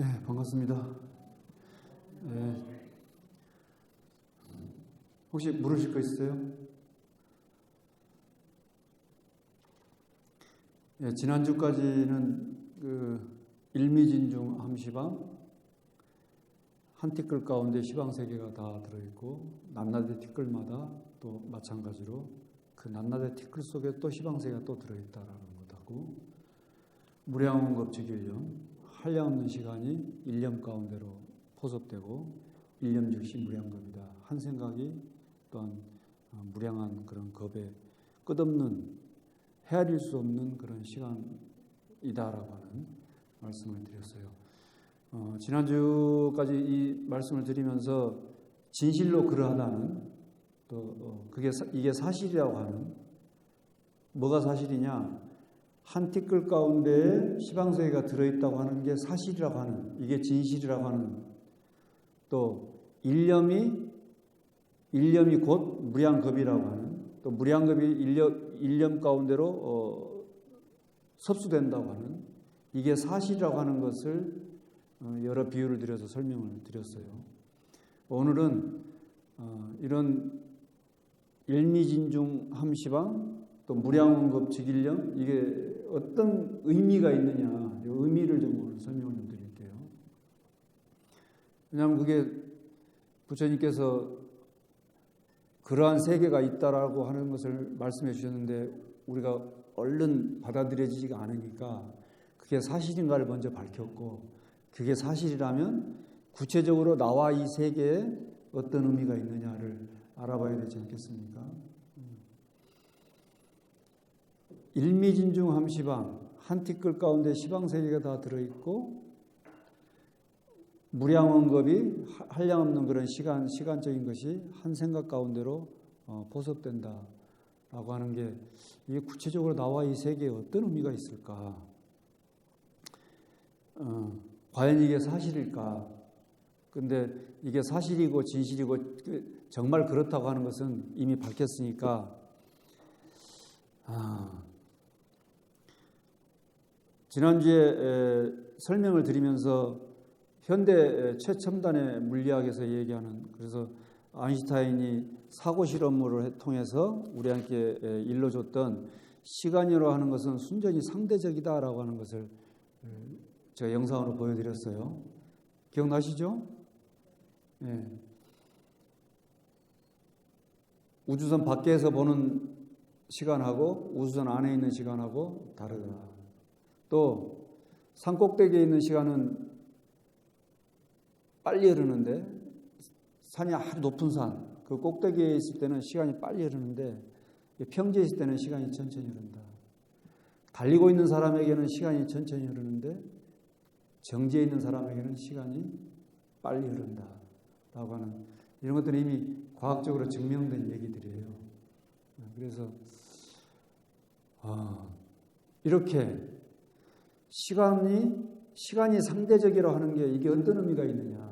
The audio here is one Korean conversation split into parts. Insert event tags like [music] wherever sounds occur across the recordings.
네, 반갑습니다. 네. 혹시 물으실 거 있어요? 네, 지난주까지는 그 일미진중 함시방 한 티끌 가운데 시방 세 개가 다 들어있고 낱낱이 티끌마다 또 마찬가지로 그 낱낱의 티끌 속에 또 시방 세 개가 또 들어있다라는 것하고 무량원 겁지일념 한량없는 시간이 일념 가운데로 포섭되고 일념 즉시 무량겁이다. 한 생각이 또한 어, 무량한 그런 겁에 끝없는 헤아릴 수 없는 그런 시간이다라고 하는 말씀을 드렸어요. 어, 지난주까지 이 말씀을 드리면서 진실로 그러하다는 또 어, 그게 사, 이게 사실이라고 하는 뭐가 사실이냐? 한 티끌 가운데에 시방세계가 들어있다고 하는 게 사실이라고 하는 이게 진실이라고 하는 또 일념이 일념이 곧 무량겁이라고 하는 또 무량겁이 일념, 일념 가운데로 어, 섭수된다고 하는 이게 사실이라고 하는 것을 어, 여러 비유를 들여서 설명을 드렸어요. 오늘은 어, 이런 일미진중 함시방 또 무량원급 직일령 이게 어떤 의미가 있느냐 의미를 좀 설명을 좀 드릴게요. 왜냐하면 그게 부처님께서 그러한 세계가 있다라고 하는 것을 말씀해 주셨는데 우리가 얼른 받아들여지지가 않으니까 그게 사실인가를 먼저 밝혔고 그게 사실이라면 구체적으로 나와 이 세계에 어떤 의미가 있느냐를 알아봐야 되지 않겠습니까? 일미진중 함시방 한 티끌 가운데 시방 세 개가 다 들어 있고 무량원겁이 한량없는 그런 시간 시간적인 것이 한 생각 가운데로 어, 보섭된다라고 하는 게 이게 구체적으로 나와 이 세계에 어떤 의미가 있을까? 어, 과연 이게 사실일까? 근데 이게 사실이고 진실이고 그 정말 그렇다고 하는 것은 이미 밝혔으니까 아, 지난주에 설명을 드리면서 현대 최첨단의 물리학에서 얘기하는 그래서 아인슈타인이 사고 실험을 통해서 우리한테 일러줬던 시간이라고 하는 것은 순전히 상대적이다라고 하는 것을 제가 영상으로 보여드렸어요. 기억나시죠? 네. 우주선 밖에서 보는 시간하고 우주선 안에 있는 시간하고 다르다. 또 산꼭대기에 있는 시간은 빨리 흐르는데 산이 아주 높은 산, 그 꼭대기에 있을 때는 시간이 빨리 흐르는데 평지에 있을 때는 시간이 천천히 흐른다. 달리고 있는 사람에게는 시간이 천천히 흐르는데 정지에 있는 사람에게는 시간이 빨리 흐른다. 라고 하는 이런 것들은 이미 과학적으로 증명된 얘기들이에요. 그래서 아, 이렇게 시간이 시간이 상대적이라고 하는 게 이게 어떤 의미가 있느냐.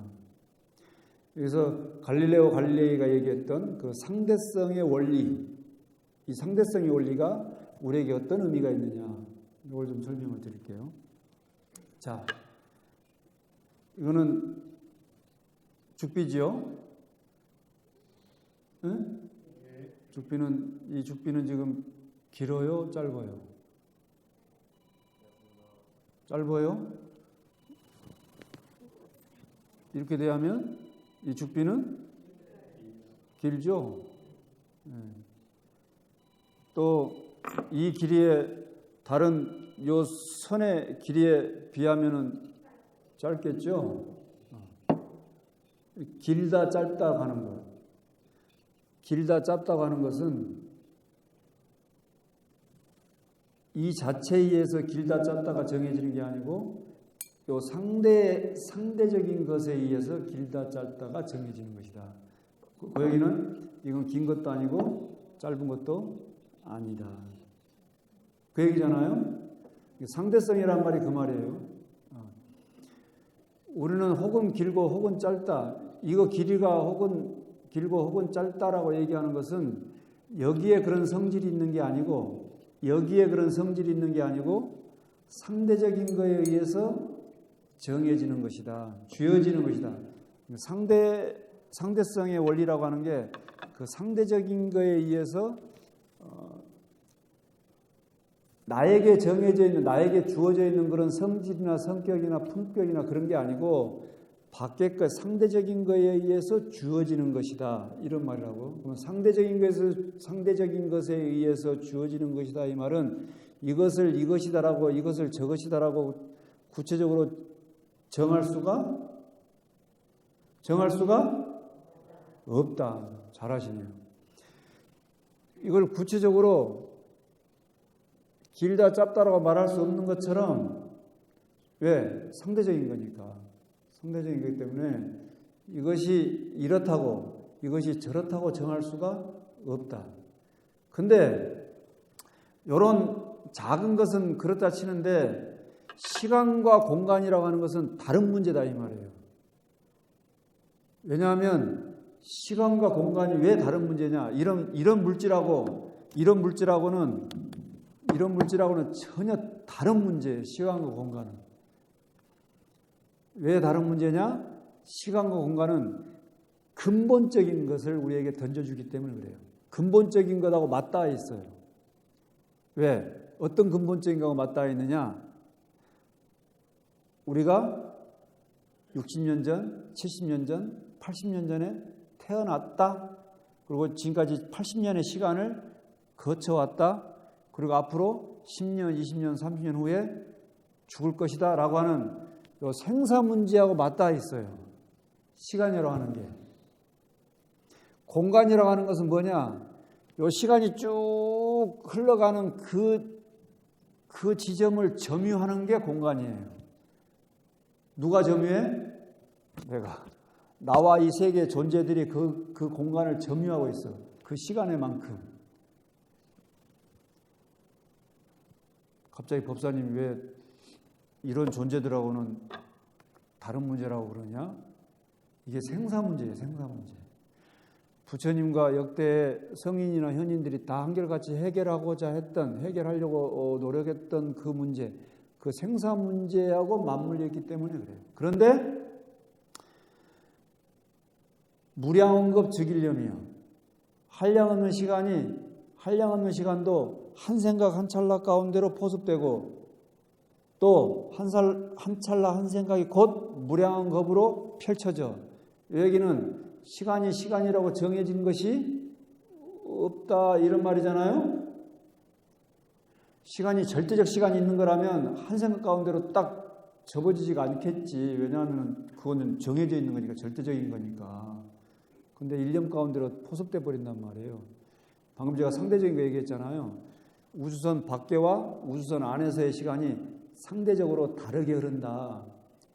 그래서 갈릴레오 갈릴레이가 얘기했던 그 상대성의 원리, 이 상대성의 원리가 우리에게 어떤 의미가 있느냐. 이걸 좀 설명을 드릴게요. 자, 이거는 죽비지요? 응? 죽비는 이 죽비는 지금 길어요, 짧아요? 짧아요? 이렇게 대하면 이 죽비는 길죠? 네. 또이 길이에 다른 요 선의 길이에 비하면은 짧겠죠? 길다 짧다 가는 것. 길다 짧다 가는 것은 이 자체에 의해서 길다 짧다가 정해지는 게 아니고 요 상대 상대적인 것에 의해서 길다 짧다가 정해지는 것이다. 그, 그 얘기는 이건 긴 것도 아니고 짧은 것도 아니다. 그 얘기잖아요. 상대성이란 말이 그 말이에요. 어. 우리는 혹은 길고 혹은 짧다. 이거 길이가 혹은 길고 혹은 짧다라고 얘기하는 것은 여기에 그런 성질이 있는 게 아니고 여기에 그런 성질이 있는 게 아니고 상대적인 거에 의해서 정해지는 것이다. 쥐어지는 것이다. 상대 상대성의 원리라고 하는 게 그 상대적인 거에 의해서 어, 나에게 정해져 있는 나에게 주어져 있는 그런 성질이나 성격이나 품격이나 그런 게 아니고 밖의 것 상대적인 거에 의해서 주어지는 것이다. 이런 말이라고. 그럼 상대적인 것에서 상대적인 것에 의해서 주어지는 것이다. 이 말은 이것을 이것이다라고 이것을 저것이다라고 구체적으로 정할 수가 정할 수가 없다. 잘하시네요. 이걸 구체적으로 길다 짧다라고 말할 수 없는 것처럼 왜? 상대적인 거니까 상대적인 거기 때문에 이것이 이렇다고 이것이 저렇다고 정할 수가 없다. 근데 이런 작은 것은 그렇다 치는데 시간과 공간이라고 하는 것은 다른 문제다 이 말이에요. 왜냐하면 시간과 공간이 왜 다른 문제냐? 이런 이런 물질하고 이런 물질하고는 이런 물질하고는 전혀 다른 문제예요. 시간과 공간은 왜 다른 문제냐? 시간과 공간은 근본적인 것을 우리에게 던져주기 때문에 그래요. 근본적인 것하고 맞닿아 있어요. 왜? 어떤 근본적인 것하고 맞닿아 있느냐? 우리가 60년 전, 70년 전, 80년 전에 태어났다. 그리고 지금까지 80년의 시간을 거쳐왔다. 그리고 앞으로 10년, 20년, 30년 후에 죽을 것이다. 라고 하는 요 생사 문제하고 맞닿아 있어요. 시간이라고 하는 게. 공간이라고 하는 것은 뭐냐? 요 시간이 쭉 흘러가는 그, 그 지점을 점유하는 게 공간이에요. 누가 점유해? 내가. 나와 이 세계 존재들이 그, 그 공간을 점유하고 있어. 그 시간에만큼. 갑자기 법사님 왜 이런 존재들하고는 다른 문제라고 그러냐? 이게 생사 문제예요, 생사 문제. 부처님과 역대 성인이나 현인들이 다 한결같이 해결하고자 했던, 해결하려고 어, 노력했던 그 문제, 그 생사 문제하고 맞물려 있기 때문에 그래요. 그런데 무량원급 즉일념이요. 한량 없는 시간이 한량 없는 시간도 한 생각 한 찰나 가운데로 포섭되고 또 한 살 한 찰나 한 생각이 곧 무량한 겁으로 펼쳐져. 여기는 시간이 시간이라고 정해진 것이 없다 이런 말이잖아요. 시간이 절대적 시간이 있는 거라면 한 생각 가운데로 딱 접어지지가 않겠지. 왜냐하면 그거는 정해져 있는 거니까 절대적인 거니까. 근데 일념 가운데로 포섭돼 버린단 말이에요. 방금 제가 상대적인 거 얘기했잖아요. 우주선 밖에와 우주선 안에서의 시간이 상대적으로 다르게 흐른다.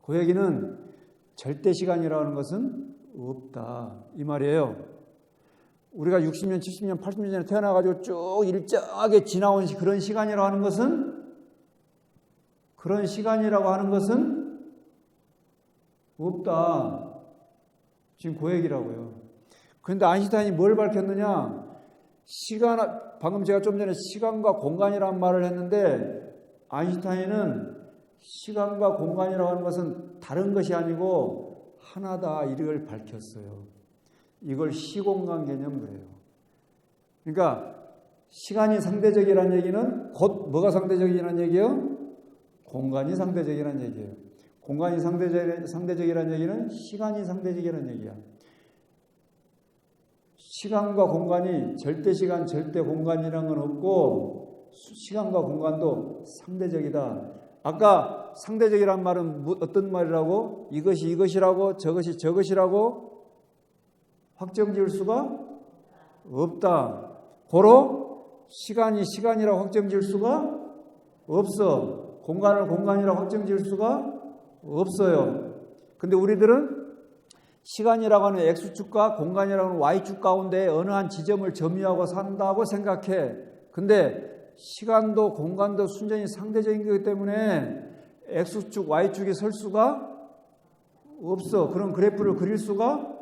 그 얘기는 절대 시간이라는 것은 없다. 이 말이에요. 우리가 60년, 70년, 80년 전에 태어나가지고 쭉 일정하게 지나온 그런 시간이라고 하는 것은 그런 시간이라고 하는 것은 없다. 지금 그 얘기라고요. 그런데 아인슈타인이 뭘 밝혔느냐? 시간, 방금 제가 좀 전에 시간과 공간이라는 말을 했는데, 아인슈타인은 시간과 공간이라고 하는 것은 다른 것이 아니고 하나다, 이걸 밝혔어요. 이걸 시공간 개념 그래요. 그러니까, 시간이 상대적이라는 얘기는 곧 뭐가 상대적이라는 얘기예요? 공간이 상대적이라는 얘기예요. 공간이 상대적, 상대적이라는 얘기는 시간이 상대적이라는 얘기야. 시간과 공간이 절대 시간, 절대 공간이라는 건 없고 시간과 공간도 상대적이다. 아까 상대적이란 말은 어떤 말이라고? 이것이 이것이라고 저것이 저것이라고 확정 지을 수가 없다. 고로 시간이 시간이라고 확정 지을 수가 없어. 공간을 공간이라고 확정 지을 수가 없어요. 근데 우리들은 시간이라고 하는 X축과 공간이라고 하는 Y축 가운데 어느 한 지점을 점유하고 산다고 생각해. 근데 시간도 공간도 순전히 상대적인 거기 때문에 X축, Y축이 설 수가 없어. 그런 그래프를 그릴 수가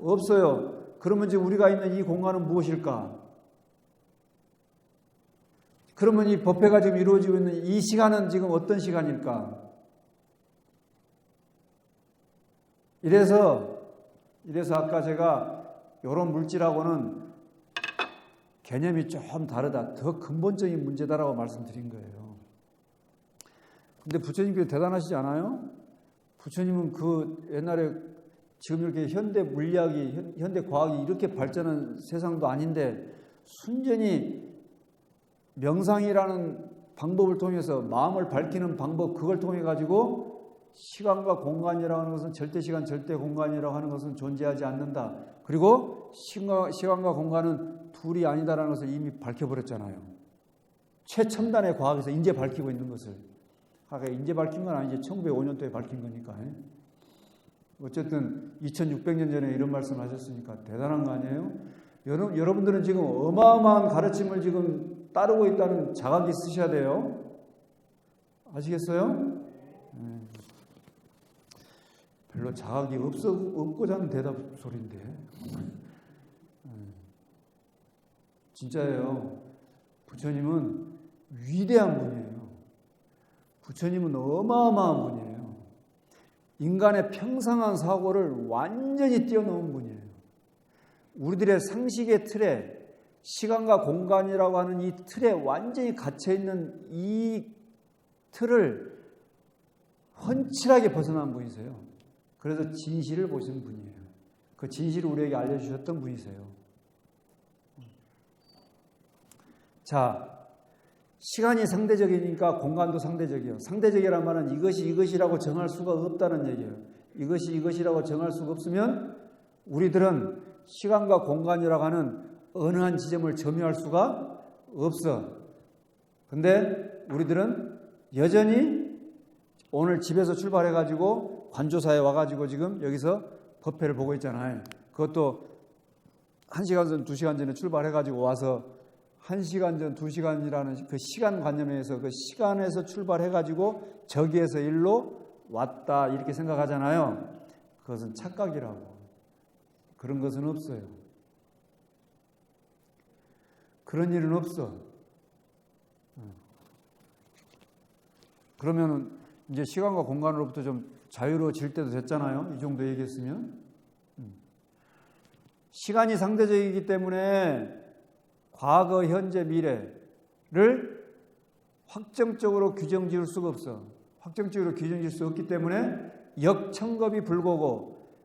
없어요. 그러면 이제 우리가 있는 이 공간은 무엇일까? 그러면 이 법회가 지금 이루어지고 있는 이 시간은 지금 어떤 시간일까? 이래서 이래서 아까 제가 이런 물질하고는 개념이 좀 다르다. 더 근본적인 문제다라고 말씀드린 거예요. 근데 부처님께서 대단하시지 않아요? 부처님은 그 옛날에 지금 이렇게 현대 물리학이 현대 과학이 이렇게 발전한 세상도 아닌데 순전히 명상이라는 방법을 통해서 마음을 밝히는 방법 그걸 통해 가지고 시간과 공간이라고 하는 것은 절대 시간 절대 공간이라고 하는 것은 존재하지 않는다. 그리고 시간과 공간은 둘이 아니다라는 것을 이미 밝혀버렸잖아요. 최첨단의 과학에서 이제 밝히고 있는 것을. 아까 이제 밝힌 건 아니지 1905년도에 밝힌 거니까. 어쨌든 2600년 전에 이런 말씀을 하셨으니까 대단한 거 아니에요? 여러분, 여러분들은 지금 어마어마한 가르침을 지금 따르고 있다는 자각이 있으셔야 돼요. 아시겠어요? 네. 별로 자각이 없어, 없고자 하는 대답 소리인데. 네. 진짜예요. 부처님은 위대한 분이에요. 부처님은 어마어마한 분이에요. 인간의 평상한 사고를 완전히 뛰어넘은 분이에요. 우리들의 상식의 틀에 시간과 공간이라고 하는 이 틀에 완전히 갇혀 있는 이 틀을 헌칠하게 벗어난 분이세요. 그래서 진실을 보신 분이에요. 그 진실을 우리에게 알려주셨던 분이세요. 자, 시간이 상대적이니까 공간도 상대적이요. 상대적이란 말은 이것이 이것이라고 정할 수가 없다는 얘기예요. 이것이 이것이라고 정할 수가 없으면 우리들은 시간과 공간이라고 하는 어느 한 지점을 점유할 수가 없어. 근데 우리들은 여전히 오늘 집에서 출발해 가지고 관조사에 와 가지고 지금 여기서 법회를 보고 있잖아요. 그것도 한 시간 전, 두 시간 전에 출발해 가지고 와서 한 시간 전, 두 시간이라는 그 시간 관념에서 그 시간에서 출발해 가지고 저기에서 일로 왔다 이렇게 생각하잖아요. 그것은 착각이라고. 그런 것은 없어요. 그런 일은 없어. 그러면 이제 시간과 공간으로부터 좀 자유로워질 때도 됐잖아요. 이 정도 얘기했으면. 시간이 상대적이기 때문에 과거, 현재, 미래를 확정적으로 규정 지을 수가 없어. 확정적으로 규정 지을 수 없기 때문에 역청겁이 불고고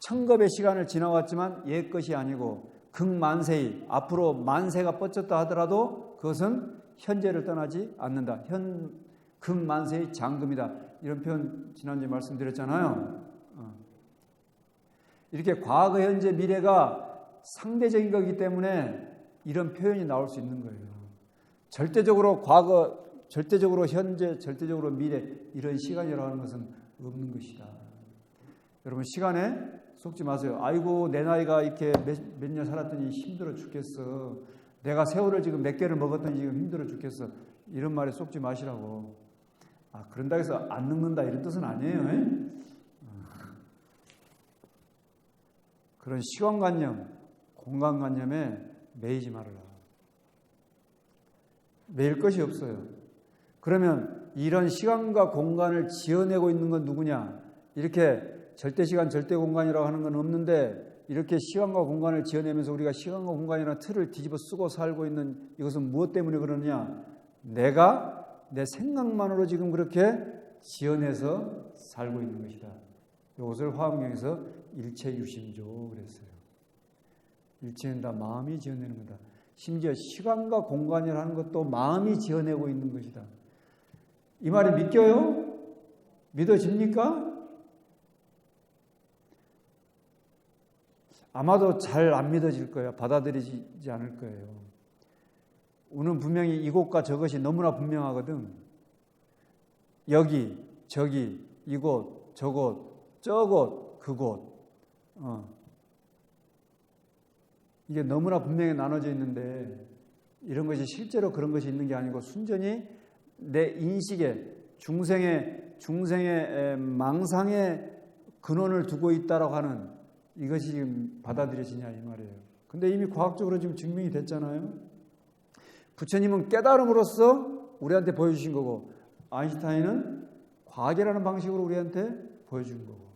청겁의 시간을 지나왔지만 옛 것이 아니고 극만세이 앞으로 만세가 뻗쳤다 하더라도 그것은 현재를 떠나지 않는다. 현 극만세의 장금이다. 이런 표현 지난주에 말씀드렸잖아요. 어. 이렇게 과거, 현재, 미래가 상대적인 거기 때문에 이런 표현이 나올 수 있는 거예요. 절대적으로 과거, 절대적으로 현재, 절대적으로 미래 이런 시간이라는 것은 없는 것이다. 여러분 시간에 속지 마세요. 아이고 내 나이가 이렇게 몇 년 살았더니 힘들어 죽겠어. 내가 세월을 지금 몇 개를 먹었더니 지금 힘들어 죽겠어. 이런 말에 속지 마시라고. 아 그런다 해서 안 늙는다 이런 뜻은 아니에요. 그런 시간관념, 공간관념에 매이지 말아라. 매일 것이 없어요. 그러면 이런 시간과 공간을 지어내고 있는 건 누구냐? 이렇게 절대 시간, 절대 공간이라고 하는 건 없는데 이렇게 시간과 공간을 지어내면서 우리가 시간과 공간이라는 틀을 뒤집어 쓰고 살고 있는 이것은 무엇 때문에 그러느냐? 내가 내 생각만으로 지금 그렇게 지어내서 살고 있는 것이다. 이것을 화엄경에서 일체 유심조 그랬어요. 일체는 다 마음이 지어내는 거다. 심지어 시간과 공간이라는 것도 마음이 지어내고 있는 것이다. 이 말이 믿겨요? 믿어집니까? 아마도 잘 안 믿어질 거예요. 받아들이지 않을 거예요. 우는 분명히 이곳과 저것이 너무나 분명하거든. 여기, 저기, 이곳, 저곳, 저곳, 그곳. 어. 이게 너무나 분명히 나눠져 있는데 이런 것이 실제로 그런 것이 있는 게 아니고 순전히 내 인식에 중생의 중생의 망상의 근원을 두고 있다라고 하는 이것이 지금 받아들여지냐 이 말이에요. 근데 이미 과학적으로 지금 증명이 됐잖아요. 부처님은 깨달음으로써 우리한테 보여주신 거고 아인슈타인은 과학이라는 방식으로 우리한테 보여준 거고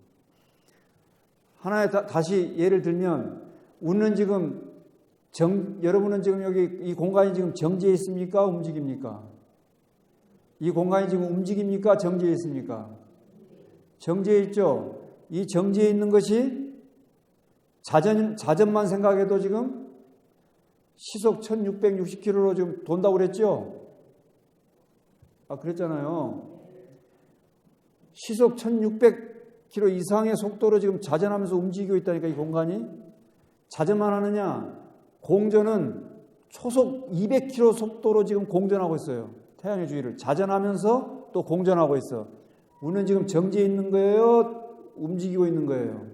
하나의 다, 다시 예를 들면 우리는 지금 정, 여러분은 지금 여기 이 공간이 지금 정지해 있습니까? 움직입니까? 이 공간이 지금 움직입니까? 정지해 있습니까? 정지해 있죠. 이 정지해 있는 것이 자전 자전만 생각해도 지금 시속 1660km로 지금 돈다고 그랬죠? 아, 그랬잖아요. 시속 1600km 이상의 속도로 지금 자전하면서 움직이고 있다니까, 이 공간이. 자전만 하느냐? 공전은 초속 200km 속도로 지금 공전하고 있어요. 태양의 주위를. 자전하면서 또 공전하고 있어. 우리는 지금 정지해 있는 거예요? 움직이고 있는 거예요?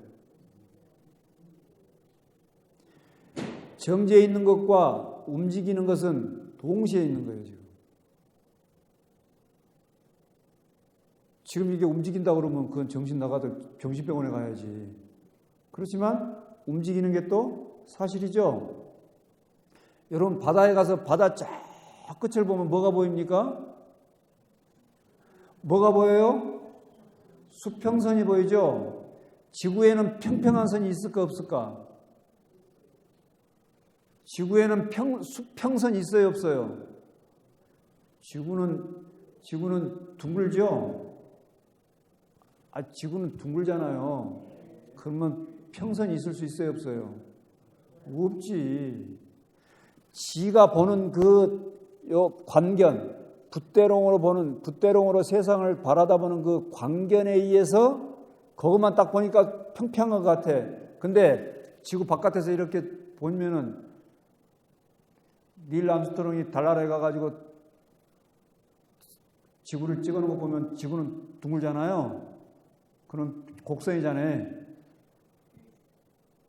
정지해 있는 것과 움직이는 것은 동시에 있는 거예요, 지금. 지금 이게 움직인다 그러면 그건 정신 나가도 병신병원에 가야지. 그렇지만 움직이는 게 또 사실이죠. 여러분 바다에 가서 바다 쫙 끝을 보면 뭐가 보입니까? 뭐가 보여요? 수평선이 보이죠? 지구에는 평평한 선이 있을까 없을까? 지구에는 평, 수평선이 있어요 없어요? 지구는 지구는 둥글죠? 아 지구는 둥글잖아요. 그러면 평선이 있을 수 있어요 없어요? 없지. 지가 보는 그요 관견, 붓대롱으로 보는 붓대롱으로 세상을 바라다보는 그 관견에 의해서 그것만 딱 보니까 평평한 것 같아. 근데 지구 바깥에서 이렇게 보면은 닐 암스트롱이 달나라에 가가지고 지구를 찍어놓은 거 보면 지구는 둥글잖아요. 그런 곡선이잖아요.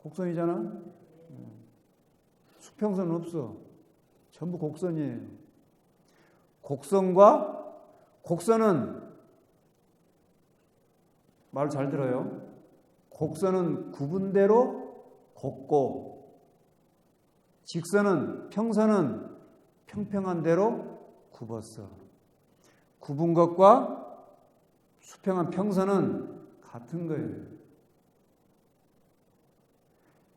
곡선이잖아. 수평선은 없어. 전부 곡선이에요. 곡선과 곡선은 말 잘 들어요. 곡선은 구분대로 곱고 직선은 평선은 평평한 대로 굽었어. 굽은 것과 수평한 평선은 같은 거예요.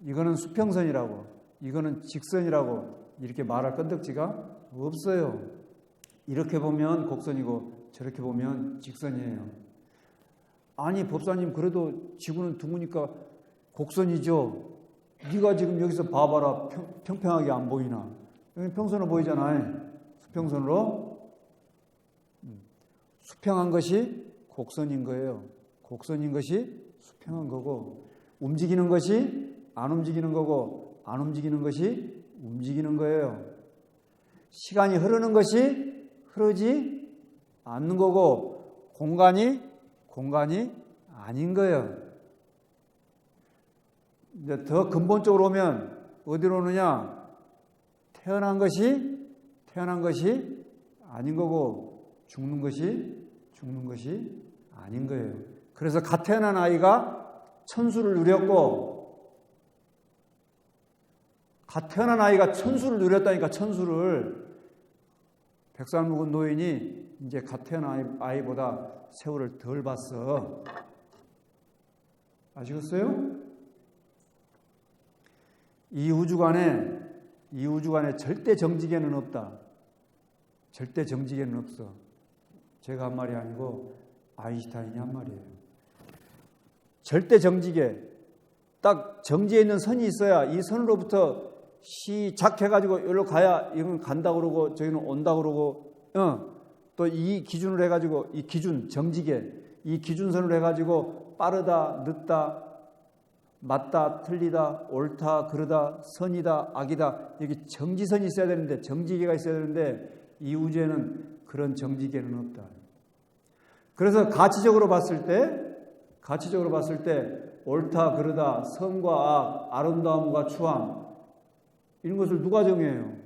이거는 수평선이라고, 이거는 직선이라고 이렇게 말할 건덕지가 없어요. 이렇게 보면 곡선이고 저렇게 보면 직선이에요. 아니 법사님 그래도 지구는 둥으니까 곡선이죠. 네가 지금 여기서 봐봐라 평, 평하게 안 보이나? 여기 평선으로 보이잖아요. 수평선으로 음. 수평한 것이 곡선인 거예요. 곡선인 것이 수평한 거고 움직이는 것이 안 움직이는 거고 안 움직이는 것이 움직이는 거예요. 시간이 흐르는 것이 흐르지 않는 거고 공간이 공간이 아닌 거예요. 이제 더 근본적으로 오면 어디로 오느냐? 태어난 것이 태어난 것이 아닌 거고 죽는 것이 죽는 것이 아닌 거예요. 그래서 갓 태어난 아이가 천수를 누렸고 갓 태어난 아이가 천수를 누렸다니까 천수를 백살 묵은 노인이 이제 갓 태어난 아이 보다 세월을 덜 봤어. 아시겠어요? 이 우주관에 이 우주관에 절대 정지계는 없다. 절대 정지계는 없어. 제가 한 말이 아니고 아인슈타인이 한 말이에요. 절대 정지계 딱 정지해 있는 선이 있어야 이 선으로부터 시작해가지고 여기로 가야 이건 간다 그러고 저기는 온다 그러고 어, 또이 기준으로 해가지고 이 기준 정직에 이 기준선으로 해가지고 빠르다 늦다 맞다 틀리다 옳다 그르다 선이다 악이다 여기 정지선이 있어야 되는데 정지계가 있어야 되는데 이 우주에는 그런 정지계는 없다. 그래서 가치적으로 봤을 때 가치적으로 봤을 때 옳다 그르다 선과 악 아름다움과 추함 이런 것을 누가 정해요?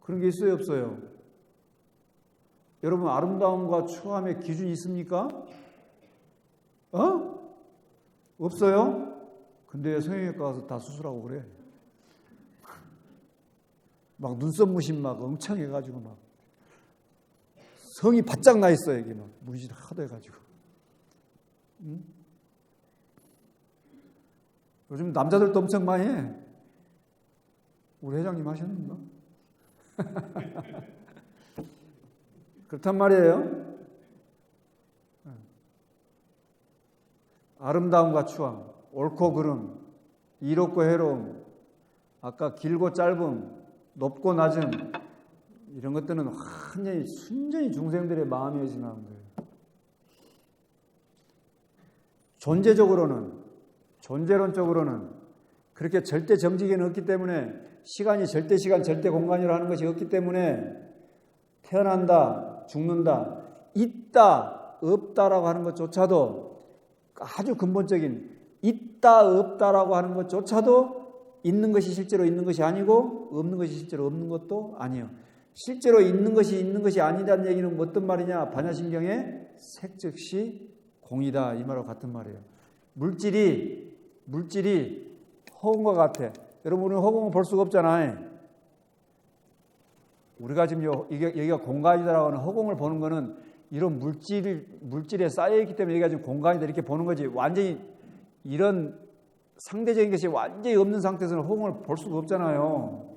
그런 게 있어요, 없어요? 여러분, 아름다움과 추함의 기준이 있습니까? 어? 없어요? 근데 성형외과 가서 다 수술하고 그래. [laughs] 막 눈썹 무심 막 엄청 해가지고 막 성이 바짝 나 있어 여기 막 문신 하도 해가지고. 응? 요즘 남자들도 엄청 많이 해. 우리 회장님 하셨는가? [laughs] 그렇단 말이에요. 아름다움과 추함, 옳고 그름, 이롭고 해로움, 아까 길고 짧음, 높고 낮음, 이런 것들은 완전히 순전히 중생들의 마음에 지나는 거예요. 존재적으로는, 존재론적으로는 그렇게 절대 정직에는 없기 때문에 시간이 절대 시간, 절대 공간이라는 것이 없기 때문에 태어난다, 죽는다, 있다, 없다라고 하는 것조차도 아주 근본적인 있다, 없다라고 하는 것조차도 있는 것이 실제로 있는 것이 아니고 없는 것이 실제로 없는 것도 아니에요. 실제로 있는 것이 있는 것이 아니다는 얘기는 뭐 어떤 말이냐? 반야신경의 색즉시 공이다 이 말과 같은 말이에요. 물질이 물질이 허공과 같아. 여러분 우리는 허공을 볼 수가 없잖아요. 우리가 지금 요, 이게, 여기가 공간이다라고 하는 허공을 보는 거는 이런 물질, 물질에 쌓여있기 때문에 여기가 지금 공간이다 이렇게 보는 거지. 완전히 이런 상대적인 것이 완전히 없는 상태에서는 허공을 볼 수가 없잖아요.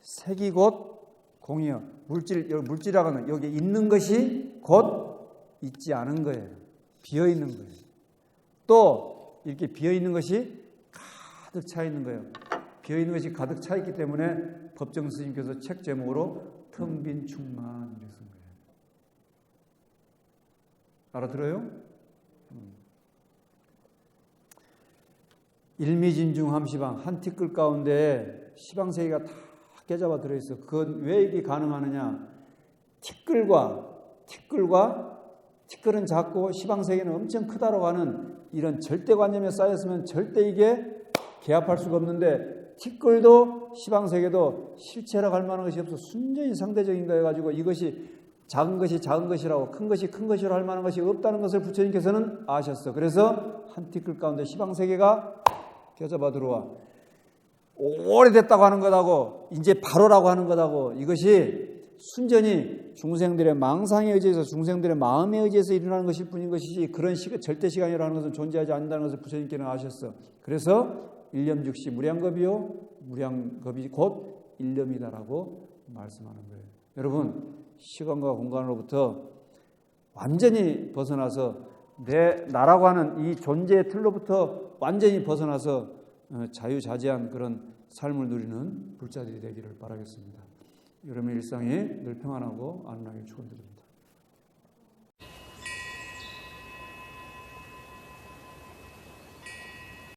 색이 곧 공이요. 물질, 물질이라고 하는 여기 있는 것이 곧 있지 않은 거예요. 비어 있는 거예요. 또 이렇게 비어 있는 것이 가득 차 있는 거예요. 비어 있는 것이 가득 차 있기 때문에 법정 스님께서 책 제목으로 텅 빈 충만 쓴 거예요. 알아들어요? 음. 일미진중 함시방 한 티끌 가운데 시방세계가 다 깨잡아 들어 있어. 그건 왜 이게 가능하느냐? 티끌과 티끌과 티끌은 작고 시방세계는 엄청 크다라고 하는 이런 절대관념에 쌓였으면 절대 이게 개합할 수가 없는데 티끌도 시방세계도 실체라고 할 만한 것이 없어 순전히 상대적인 거해 가지고 이것이 작은 것이 작은 것이라고 큰 것이 큰 것이라고 할 만한 것이 없다는 것을 부처님께서는 아셨어. 그래서 한 티끌 가운데 시방세계가 껴잡아 들어와. 오래됐다고 하는 것하고 이제 바로라고 하는 것하고 이것이 순전히 중생들의 망상에 의지해서 중생들의 마음에 의지해서 일어나는 것일 뿐인 것이지 그런 절대 시간이라는 것은 존재하지 않는다는 것을 부처님께는 아셨어. 그래서 일념 즉시 무량겁이요 무량겁이 곧 일념이다라고 말씀하는 거예요. 여러분 시간과 공간으로부터 완전히 벗어나서 내 나라고 하는 이 존재의 틀로부터 완전히 벗어나서 어, 자유자재한 그런 삶을 누리는 불자들이 되기를 바라겠습니다. 여러분의 일상이 늘 평안하고 안락하게 축원드립니다.